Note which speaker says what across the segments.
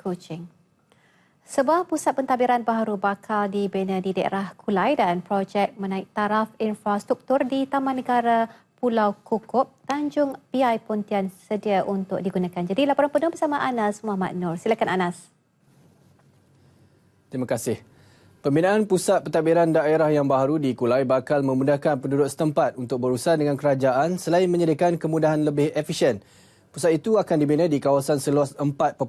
Speaker 1: Kuching. Sebuah pusat pentadbiran baru bakal dibina di daerah Kulai dan projek menaik taraf infrastruktur di Taman Negara Pulau Kukup, Tanjung Piai Pontian sedia untuk digunakan. Jadi laporan penuh bersama Anas Muhammad Nur. Silakan Anas.
Speaker 2: Terima kasih. Pembinaan pusat pentadbiran daerah yang baru di Kulai bakal memudahkan penduduk setempat untuk berurusan dengan kerajaan selain menyediakan kemudahan lebih efisien. Pusat itu akan dibina di kawasan seluas 4.98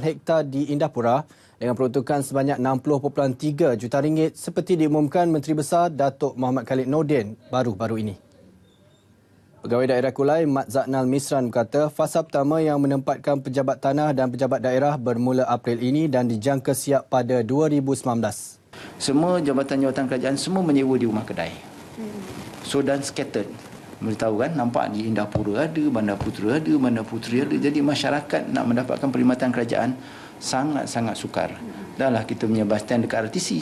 Speaker 2: hektar di Indahpura dengan peruntukan sebanyak 60.3 juta ringgit seperti diumumkan Menteri Besar Datuk Muhammad Khalid Nordin baru-baru ini. Pegawai daerah Kulai Mat Zaknal Misran berkata fasa pertama yang menempatkan pejabat tanah dan pejabat daerah bermula April ini dan dijangka siap pada 2019.
Speaker 3: Semua jabatan-jabatan kerajaan semua menyewa di rumah kedai. So dan scattered. Boleh tahu kan nampak di Indahpura ada, Bandar Putera ada, Bandar Puteri ada. Jadi masyarakat nak mendapatkan perkhidmatan kerajaan sangat-sangat sukar. Dahlah kita punya bas stand dekat RTC.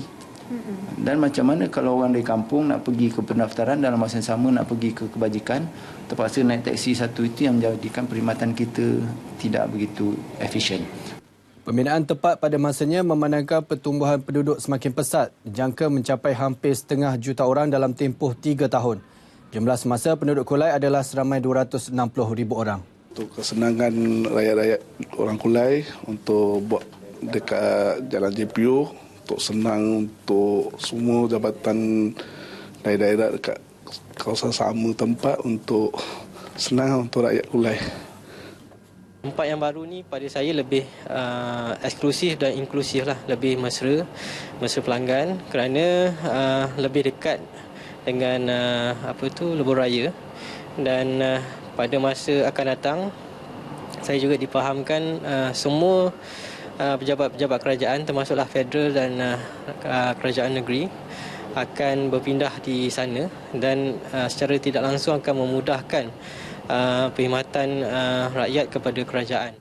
Speaker 3: Dan macam mana kalau orang dari kampung nak pergi ke pendaftaran dalam masa yang sama nak pergi ke kebajikan, terpaksa naik teksi satu itu yang menjadikan perkhidmatan kita tidak begitu efisien.
Speaker 2: Pembinaan tepat pada masanya memandangkan pertumbuhan penduduk semakin pesat, dijangka mencapai hampir setengah juta orang dalam tempoh tiga tahun. Jumlah semasa penduduk Kulai adalah seramai 260 ribu orang
Speaker 4: untuk kesenangan rakyat-rakyat orang Kulai untuk buat dekat jalan JPU untuk senang untuk semua jabatan daerah-daerah dekat kawasan sama tempat untuk senang untuk rakyat Kulai.
Speaker 5: Tempat yang baru ni pada saya lebih uh, eksklusif dan inklusif lah, lebih mesra, mesra pelanggan kerana uh, lebih dekat dengan uh, apa tu lebuh raya dan uh, pada masa akan datang saya juga dipahamkan uh, semua uh, pejabat-pejabat kerajaan termasuklah federal dan uh, kerajaan negeri akan berpindah di sana dan uh, secara tidak langsung akan memudahkan uh, perkhidmatan uh, rakyat kepada kerajaan.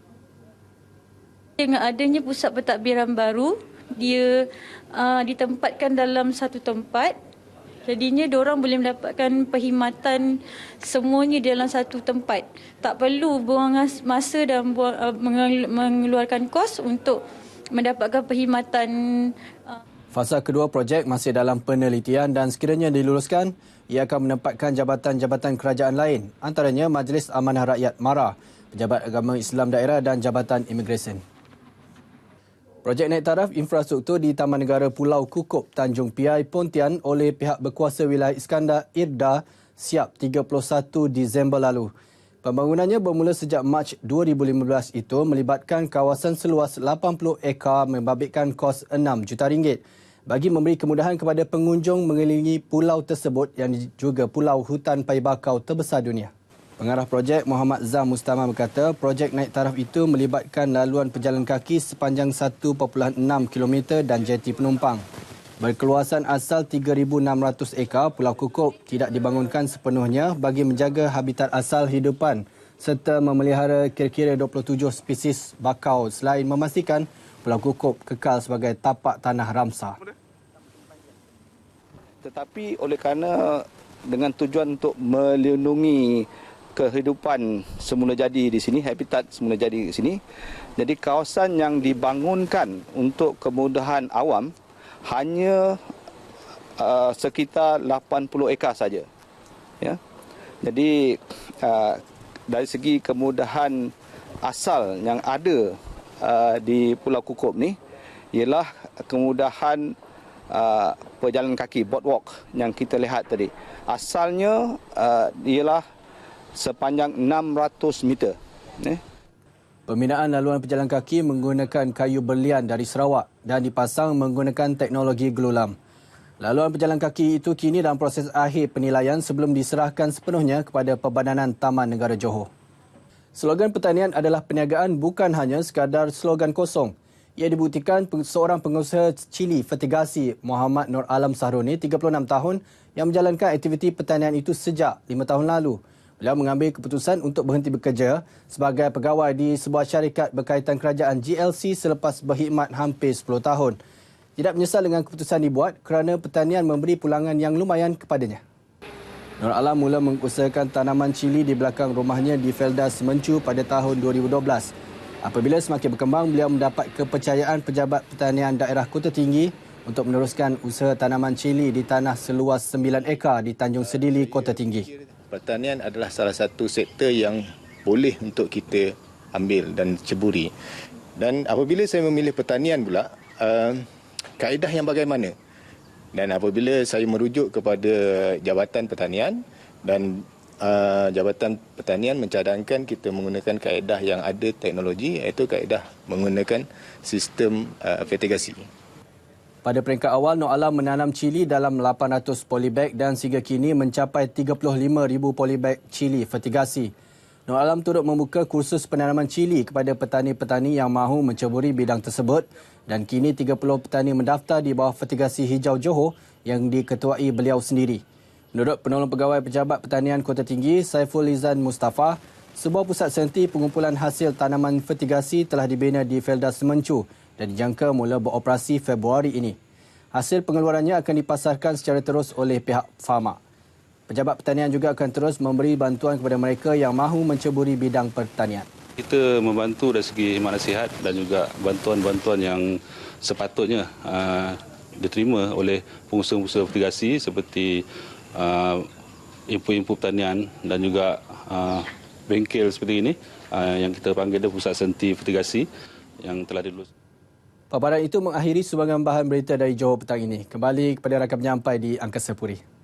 Speaker 6: Dengan adanya pusat pentadbiran baru, dia uh, ditempatkan dalam satu tempat Jadinya orang boleh mendapatkan perkhidmatan semuanya dalam satu tempat. Tak perlu buang masa dan buang, uh, mengeluarkan kos untuk mendapatkan perkhidmatan.
Speaker 2: Uh. Fasa kedua projek masih dalam penelitian dan sekiranya diluluskan, ia akan menempatkan jabatan-jabatan kerajaan lain, antaranya Majlis Amanah Rakyat MARA, Pejabat Agama Islam Daerah dan Jabatan Imigresen. Projek naik taraf infrastruktur di Taman Negara Pulau Kukup, Tanjung Piai, Pontian oleh pihak berkuasa wilayah Iskandar IRDA siap 31 Disember lalu. Pembangunannya bermula sejak Mac 2015 itu melibatkan kawasan seluas 80 ekar membabitkan kos 6 juta ringgit bagi memberi kemudahan kepada pengunjung mengelilingi pulau tersebut yang juga pulau hutan pai bakau terbesar dunia. Pengarah projek Muhammad Zam Mustama berkata projek naik taraf itu melibatkan laluan pejalan kaki sepanjang 1.6 km dan jeti penumpang. Berkeluasan asal 3,600 ekar, Pulau Kukup tidak dibangunkan sepenuhnya bagi menjaga habitat asal hidupan serta memelihara kira-kira 27 spesies bakau selain memastikan Pulau Kukup kekal sebagai tapak tanah Ramsar.
Speaker 7: Tetapi oleh kerana dengan tujuan untuk melindungi kehidupan semula jadi di sini, habitat semula jadi di sini. Jadi kawasan yang dibangunkan untuk kemudahan awam hanya uh, sekitar 80 ekar saja. Ya. Jadi uh, dari segi kemudahan asal yang ada uh, di Pulau Kukup ni ialah kemudahan uh, perjalanan kaki boardwalk yang kita lihat tadi. Asalnya uh, ialah sepanjang 600 meter. Eh?
Speaker 2: Pembinaan laluan pejalan kaki menggunakan kayu berlian dari Sarawak dan dipasang menggunakan teknologi gelulam. Laluan pejalan kaki itu kini dalam proses akhir penilaian sebelum diserahkan sepenuhnya kepada Perbadanan Taman Negara Johor. Slogan pertanian adalah perniagaan bukan hanya sekadar slogan kosong. Ia dibuktikan seorang pengusaha cili fertigasi Muhammad Nur Alam Sahroni 36 tahun yang menjalankan aktiviti pertanian itu sejak 5 tahun lalu. Beliau mengambil keputusan untuk berhenti bekerja sebagai pegawai di sebuah syarikat berkaitan kerajaan GLC selepas berkhidmat hampir 10 tahun. Tidak menyesal dengan keputusan dibuat kerana pertanian memberi pulangan yang lumayan kepadanya. Nur Alam mula mengusahakan tanaman cili di belakang rumahnya di Felda Semencu pada tahun 2012. Apabila semakin berkembang, beliau mendapat kepercayaan pejabat pertanian daerah Kota Tinggi untuk meneruskan usaha tanaman cili di tanah seluas 9 ekar di Tanjung Sedili, Kota Tinggi.
Speaker 8: Pertanian adalah salah satu sektor yang boleh untuk kita ambil dan ceburi. Dan apabila saya memilih pertanian pula, uh, kaedah yang bagaimana? Dan apabila saya merujuk kepada Jabatan Pertanian dan uh, Jabatan Pertanian mencadangkan kita menggunakan kaedah yang ada teknologi iaitu kaedah menggunakan sistem uh, fertigasi.
Speaker 2: Pada peringkat awal, Nur Alam menanam cili dalam 800 polybag dan sehingga kini mencapai 35,000 polybag cili fertigasi. Nur Alam turut membuka kursus penanaman cili kepada petani-petani yang mahu menceburi bidang tersebut dan kini 30 petani mendaftar di bawah fertigasi hijau Johor yang diketuai beliau sendiri. Menurut penolong pegawai pejabat pertanian Kota Tinggi, Saiful Izan Mustafa, sebuah pusat senti pengumpulan hasil tanaman fertigasi telah dibina di Felda Semencu dan dijangka mula beroperasi Februari ini. Hasil pengeluarannya akan dipasarkan secara terus oleh pihak Pharma. Pejabat pertanian juga akan terus memberi bantuan kepada mereka yang mahu menceburi bidang pertanian.
Speaker 9: Kita membantu dari segi khidmat nasihat dan juga bantuan-bantuan yang sepatutnya uh, diterima oleh pengusaha-pengusaha fertigasi seperti uh, info-info pertanian dan juga uh, bengkel seperti ini uh, yang kita panggil dia pusat senti fertigasi yang telah dilulus.
Speaker 2: Paparan itu mengakhiri sumbangan bahan berita dari Johor petang ini. Kembali kepada rakan penyampai di Angkasa Puri.